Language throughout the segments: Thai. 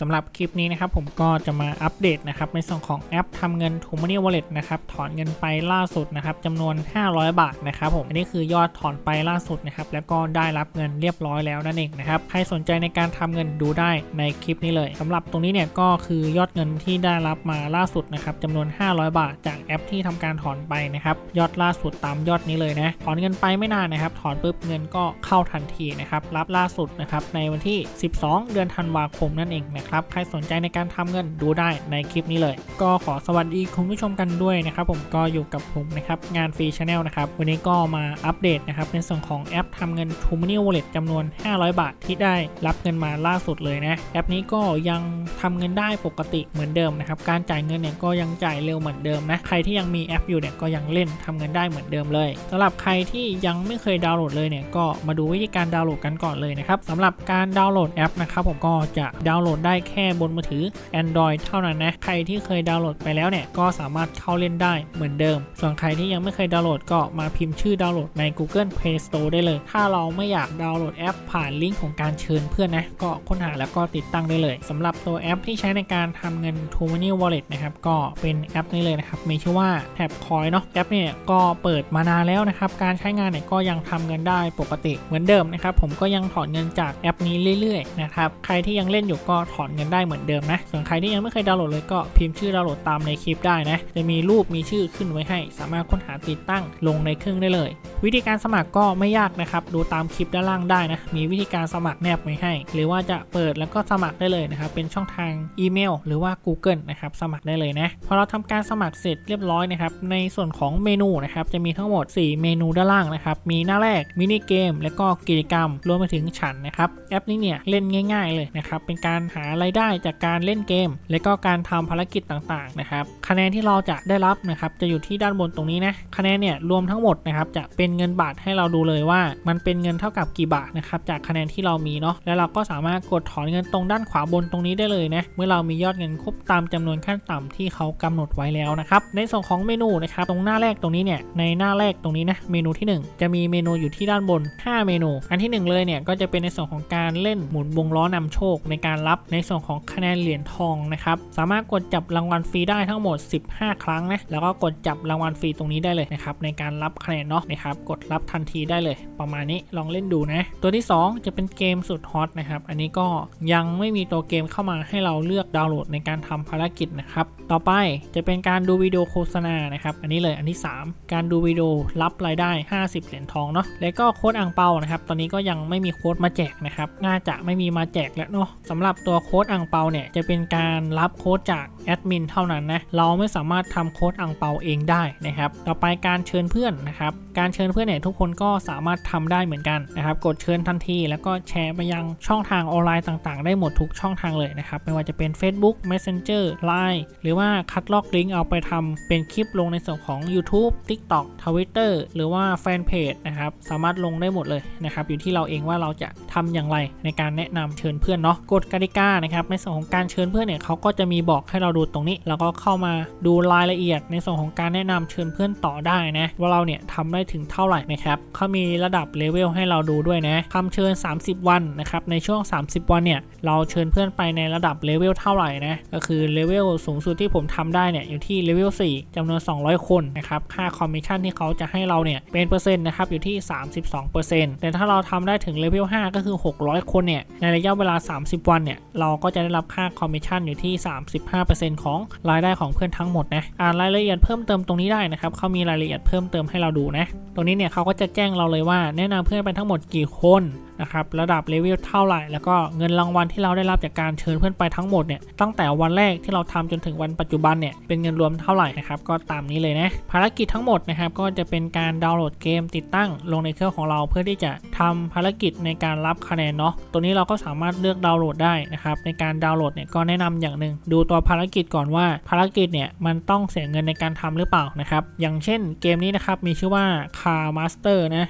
สำหรับคลิปนี้นะครับผมก็จะมาอัปเดตนะครับในส่วนของแอปทำเงิน t o Money Wallet นะครับถอนเงินไปล่าสุดนะครับจำนวน 500 บาทนะครับผมอันนี้คือยอดถอนไปล่าสุดนะครับแล้วก็ได้รับเงินเรียบร้อยแล้วนั่นเองนะครับใครสนใจในการทำเงินดูได้ในคลิปนี้เลยสำหรับตรงนี้เนี่ยก็คือยอดเงินที่ได้รับมาล่าสุดนะครับจำนวน 500 บาท จากแอปที่ทำการถอนไปนะครับยอดล่าสุดตามยอดนี้เลยนะถอนเงินไปไม่นานนะครับถอนปุ๊บเงินก็เข้าทันทีนะครับรับล่าสุดนะครับในวันที่ 12 เดือนธันวาคมนั่นเองนะครับ ใครสนใจในการทำเงินดูได้ในคลิปนี้เลย ก็ขอสวัสดีคุณผู้ชมกันด้วยนะครับ ผมก็อยู่กับผมนะครับงานฟรีชาแนลนะครับ วันนี้ก็มาอัปเดตนะครับในส่วนของแอปทำเงิน t o Money Wallet จำนวน 500 บาทที่ได้รับเงินมาล่าสุดเลยนะ แอปนี้ก็ยังทำเงินได้ปกติเหมือนเดิมนะครับ การจ่ายเงินเนี่ยก็ยังจ่ายเร็วเหมือนเดิมนะ ใครที่ยังมีแอปอยู่เนี่ยก็ยังเล่นทำเงินได้เหมือนเดิมเลยสำหรับใครที่ยังไม่เคยดาวน์โหลดเลยเนี่ยก็มาดูวิธีการดาวน์โหลดกันก่อนเลยนะครับสำหรับการดาวน์โหลดแอปนะครับผมก็จะดาวน์โหลดได้ได้แค่บนมือถือ Android เท่านั้นนะ ใครที่เคยดาวน์โหลดไปแล้วเนี่ย ก็สามารถเข้าเล่นได้เหมือนเดิม ส่วนใครที่ยังไม่เคยดาวน์โหลดก็มาพิมพ์ชื่อดาวน์โหลดใน Google Play Store ได้เลย ถ้าเราไม่อยากดาวน์โหลดแอปผ่านลิงก์ของการเชิญเพื่อนนะ ก็ค้นหาแล้วก็ติดตั้งได้เลยสำหรับตัวแอปที่ใช้ในการทำเงิน t o Money Wallet นะครับ ก็เป็นแอปนี้เลยนะครับ มีชื่อว่า Tap Coin เนาะ แอปเนี่ยก็เปิดมานานแล้วนะครับ การใช้งานเนี่ยก็ยังทำเงินได้ปกติเหมือนเดิมนะครับ ผมก็ยังถอนเงินจากแอปนี้เรื่อยๆนะครับ ใครที่ยังเล่นอยู่ก็ถอนเงินได้เหมือนเดิมนะ ส่วนใครที่ยังไม่เคยดาวน์โหลดเลยก็พิมพ์ชื่อดาวน์โหลดตามในคลิปได้นะ จะมีรูปมีชื่อขึ้นไว้ให้ สามารถค้นหาติดตั้งลงในเครื่องได้เลย วิธีการสมัครก็ไม่ยากนะครับ ดูตามคลิปด้านล่างได้นะ มีวิธีการสมัครแนบไว้ให้ หรือว่าจะเปิดแล้วก็สมัครได้เลยนะครับ เป็นช่องทางอีเมล หรือว่า Google นะครับ สมัครได้เลยนะ พอเราทำการสมัครเสร็จเรียบร้อยนะครับ ในส่วนของเมนูนะครับ จะมีทั้งหมด 4 เมนูด้านล่างนะครับ มีหน้าแรก มินิเกม และก็กิจกรรม รวมไปถึงฉันนะครับ แอปนี้เนี่ยเล่นง่าย ๆเลยนะครับ เป็นการหารายได้จากการเล่นเกม และก็การทำภารกิจต่างๆนะครับคะแนนที่เราจะได้รับนะครับจะอยู่ที่ด้านบนตรงนี้นะคะแนนเนี่ยรวมทั้งหมดนะครับจะเป็นเงินบาทให้เราดูเลยว่า มันเป็นเงินเท่ากับกี่บาทนะครับจากคะแนนที่เรามีเนาะแล้วเราก็สามารถกดถอนเงินตรงด้านขวาบนตรงนี้ได้เลยนะเมื่อเรามียอดเงินครบตามจำนวนขั้นต่ำที่เขากำหนดไว้แล้วนะครับในส่วนของเมนูนะครับตรงหน้าแรกตรงนี้เนี่ยในหน้าแรกตรงนี้นะเมนูที่ 1 จะมีเมนูอยู่ที่ด้านบน 5 เมนู อันทีหนึ่1 เลยเนี่ยก็จะเป็นในส่วนของการเล่นหมุนวงล้อนำโชคในการรับในส่วนของคะแนนเหรียญทองนะครับ สามารถกดจับรางวัลฟรีได้ทั้งหมด 15 ครั้งนะ แล้วก็กดจับรางวัลฟรีตรงนี้ได้เลยนะครับ ในการรับคะแนนเนาะนะครับ กดรับทันทีได้เลย ประมาณนี้ลองเล่นดูนะ ตัวที่ 2 จะเป็นเกมสุดฮอตนะครับ อันนี้ก็ยังไม่มีตัวเกมเข้ามาให้เราเลือกดาวน์โหลดในการทำภารกิจนะครับ ต่อไปจะเป็นการดูวิดีโอโฆษณานะครับ อันนี้เลย อันที่ 3 การดูวิดีโอรับรายได้ 50 เหรียญทองเนาะ แล้วก็โค้ดอ่างเปานะครับ ตอนนี้ก็ยังไม่มีโค้ดมาแจกนะครับ น่าจะไม่มีมาแจกแล้วเนาะสำหรับตัวโค้ดอ่างเปาเนี่ยจะเป็นการรับโค้ดจากแอดมินเท่านั้นนะเราไม่สามารถทำโค้ดอ่างเปาเองได้นะครับต่อไปการเชิญเพื่อนนะครับการเชิญเพื่อนเนี่ยทุกคนก็สามารถทำได้เหมือนกันนะครับกดเชิญทันที แล้วก็แชร์ไปยังช่องทางออนไลน์ต่างๆ ได้หมดทุกช่องทางเลยนะครับไม่ว่าจะเป็น Facebook Messenger Line หรือว่าคัดลอกลิงก์เอาไปทำเป็นคลิปลงในส่วนของ YouTube TikTok Twitter หรือว่าแฟนเพจนะครับสามารถลงได้หมดเลยนะครับอยู่ที่เราเองว่าเราจะทำอย่างไรในการแนะนำเชิญเพื่อนเนาะกฎกติกานะครับในส่วนของการเชิญเพื่อนเนี่ยเขาก็จะมีบอกให้เราดูตรงนี้ แล้วก็เข้ามาดูรายละเอียด ในส่วนของการแนะนำเชิญเพื่อนต่อได้นะว่าเราเนี่ยทำได้ถึงเท่าไหร่นะครับเขามีระดับเลเวลให้เราดูด้วยนะคำเชิญ 30 วันนะครับในช่วง 30 วันเนี่ยเราเชิญเพื่อนไปในระดับเลเวลเท่าไหร่นะก็คือเลเวลสูงสุดที่ผมทำได้เนี่ยอยู่ที่เลเวล4จำนวน 200 คนนะครับค่าคอมมิชชั่นที่เขาจะให้เราเนี่ยเป็นเปอร์เซ็นต์นะครับอยู่ที่ 32%แต่ถ้าเราทำได้ถึงเลเวล5ก็คือ 600 คนเนี่ยในระยะเวลา 30 วันเนี่ยเราก็จะได้รับค่าคอมมิชชั่นอยู่ที่ 35%ของรายได้ของเพื่อนทั้งหมดนะอ่านรายละเอียดเพิ่มเติมตรงนี้ได้นะครับเขามีรายละเอียดเพิ่มเติมให้เราดูนะ ตรงนี้เนี่ยเขาก็จะแจ้งเราเลยว่าแนะนำเพื่อนไปทั้งหมดกี่คน นะครับระดับเลเวลเท่าไหร่ แล้วก็เงินรางวัลที่เราได้รับจากการเชิญเพื่อนไปทั้งหมดเนี่ยตั้งแต่วันแรกที่เราทำจนถึงวันปัจจุบันเนี่ยเป็นเงินรวมเท่าไหร่นะครับก็ตามนี้เลยนะภารกิจทั้งหมดนะครับก็จะเป็นการดาวน์โหลดเกมติดตั้งลงในเครื่องของเราเพื่อที่จะทำภารกิจในการรับคะแนนเนาะตัวนี้เราก็สามารถเลือกดาวน์โหลดได้นะครับในการดาวน์โหลดเนี่ยก็แนะนำอย่างหนึ่งดูตัวภารกิจก่อนว่าภารกิจเนี่ยมันต้องเสียเงินในการทำหรือเปล่านะครับอย่างเช่นเกมนี้นะครับมีชื่อว่า Car Master นะ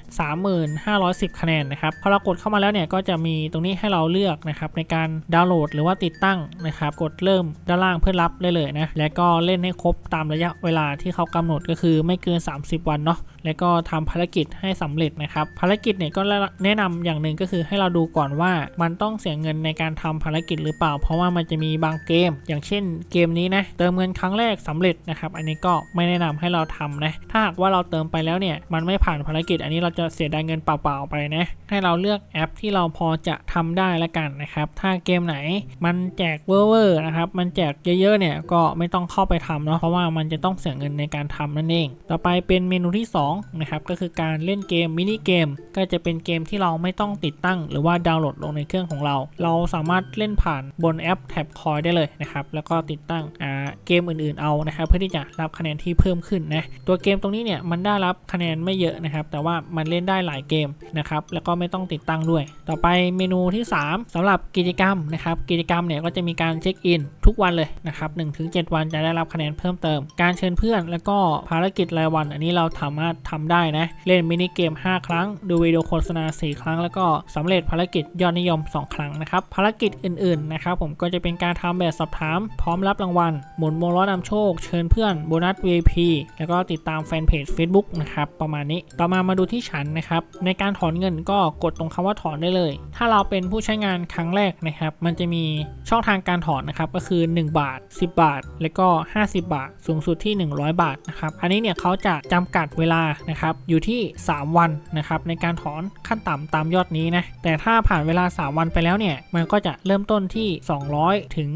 3510 คะแนนนะครับพอเรากดเข้ามาแล้วเนี่ยก็จะมีตรงนี้ให้เราเลือกนะครับในการดาวน์โหลดหรือว่าติดตั้งนะครับกดเริ่มด้านล่างเพื่อรับได้เลยนะและก็เล่นให้ครบตามระยะเวลาที่เขากำหนดก็คือไม่เกิน 30 วันเนาะแล้วก็ทำภารกิจให้สำเร็จนะครับภารกิจเนี่ยก็แนะนำอย่างหนึ่งก็คือให้เราดูก่อนว่ามันต้องเสียเงินในการทำภารกิจหรือเปล่า เพราะว่ามันจะมีบางเกม อย่างเช่นเกมนี้นะเติมเงินครั้งแรกสำเร็จนะครับอันนี้ก็ไม่แนะนำให้เราทำนะถ้าหากว่าเราเติมไปแล้วเนี่ยมันไม่ผ่านภารกิจ อันนี้เราจะเสียดายเงินเปล่าๆไปนะให้เราเลือกแอปที่เราพอจะทำได้ละกันนะครับ ถ้าเกมไหนมันแจกเวอร์นะครับ มันแจกเยอะๆเนี่ยก็ไม่ต้องเข้าไปทำเนาะเพราะว่ามันจะต้องเสียเงินในการทำนั่นเอง ต่อไปเป็นเมนูที่2นะครับก็คือการเล่นเกมมินิเกมก็จะเป็นเกมที่เราไม่ต้องติดตั้ง หรือว่าดาวน์โหลดลงในเครื่องของเรา เราสามารถเล่นผ่านบนแอปแท็บคอยได้เลยนะครับแล้วก็ติดตั้งอ่า เกมอื่นๆเอานะครับเพื่อที่จะรับคะแนนที่เพิ่มขึ้นนะตัวเกมตรงนี้เนี่ยมันได้รับคะแนนไม่เยอะนะครับ แต่ว่ามันเล่นได้หลายเกมนะครับแล้วก็ไม่ต้องติดตั้งด้วย ต่อไปเมนูที่ 3สำหรับกิจกรรมนะครับกิจกรรมเนี่ยก็จะมีการเช็คอินทุกวันเลยนะครับ1-7วันจะได้รับคะแนนเพิ่มเติม การเชิญเพื่อนแล้วก็ภารกิจรายวัน อันนี้เราสามารถทำได้นะ เล่นมินิเกม 5 ครั้ง ดูวิดีโอโฆษณา 4 ครั้ง แล้วก็สำเร็จภารกิจยอดนิยม 2 ครั้งนะครับ ภารกิจอื่นๆนะครับผมก็จะเป็นการทำแบบสอบถาม พร้อมรับรางวัลหมุนวงล้อนำโชค เชิญเพื่อนโบนัส VIP แล้วก็ติดตามแฟนเพจ Facebook นะครับ ประมาณนี้ ต่อมามาดูที่ฉันนะครับ ในการถอนเงินก็กดตรงคำว่าถอนได้เลย ถ้าเราเป็นผู้ใช้งานครั้งแรกนะครับ มันจะมีช่องทางการถอนนะครับ ก็คือ 1 บาท 10 บาท แล้วก็ 50 บาท สูงสุดที่ 100 บาทนะครับ อันนี้เนี่ยเขาจะจำกัดเวลานะครับ อยู่ที่ 3 วันนะครับในการถอนขั้นต่ำตามยอดนี้นะ แต่ถ้าผ่านเวลา 3 วันไปแล้วเนี่ย มันก็จะเริ่มต้นที่ 200 ถึง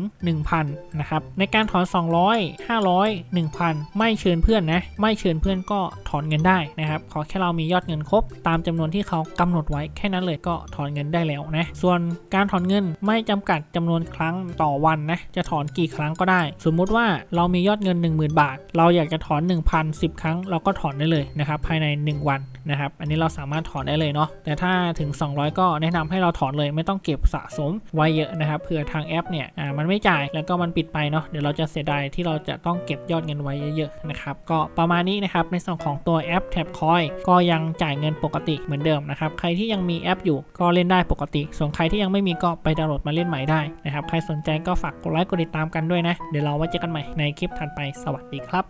1,000 นะครับ ในการถอน200 500 1,000 ไม่เชิญเพื่อนนะ ไม่เชิญเพื่อนก็ถอนเงินได้นะครับ ขอแค่เรามียอดเงินครบ ตามจำนวนที่เขากำหนดไว้แค่นั้นเลยก็ถอนเงินได้แล้วนะ ส่วนการถอนเงินไม่จำกัดจำนวนครั้งต่อวันนะ จะถอนกี่ครั้งก็ได้ สมมุติว่าเรามียอดเงิน 10,000 บาท เราอยากจะถอน 1,000 10 ครั้ง เราก็ถอนได้เลยนะครับภายใน 1 วันนะครับ อันนี้เราสามารถถอนได้เลยเนาะ แต่ถ้าถึง 200 ก็แนะนำให้เราถอนเลยไม่ต้องเก็บสะสมไว้เยอะนะครับ เผื่อทางแอปเนี่ย อ่า มันไม่จ่ายแล้วก็มันปิดไปเนาะ เดี๋ยวเราจะเสียดายที่เราจะต้องเก็บยอดเงินไว้เยอะๆนะครับก็ประมาณนี้นะครับในส่วนของตัวแอปแท็บคอยก็ยังจ่ายเงินปกติเหมือนเดิมนะครับใครที่ยังมีแอปอยู่ก็เล่นได้ปกติ ส่วนใครที่ยังไม่มีก็ไปดาวน์โหลดมาเล่นใหม่ได้นะครับใครสนใจก็ฝากกดไลค์กดติดตามกันด้วยนะ เดี๋ยวเราไว้เจอกันใหม่ในคลิปถัดไปสวัสดีครับ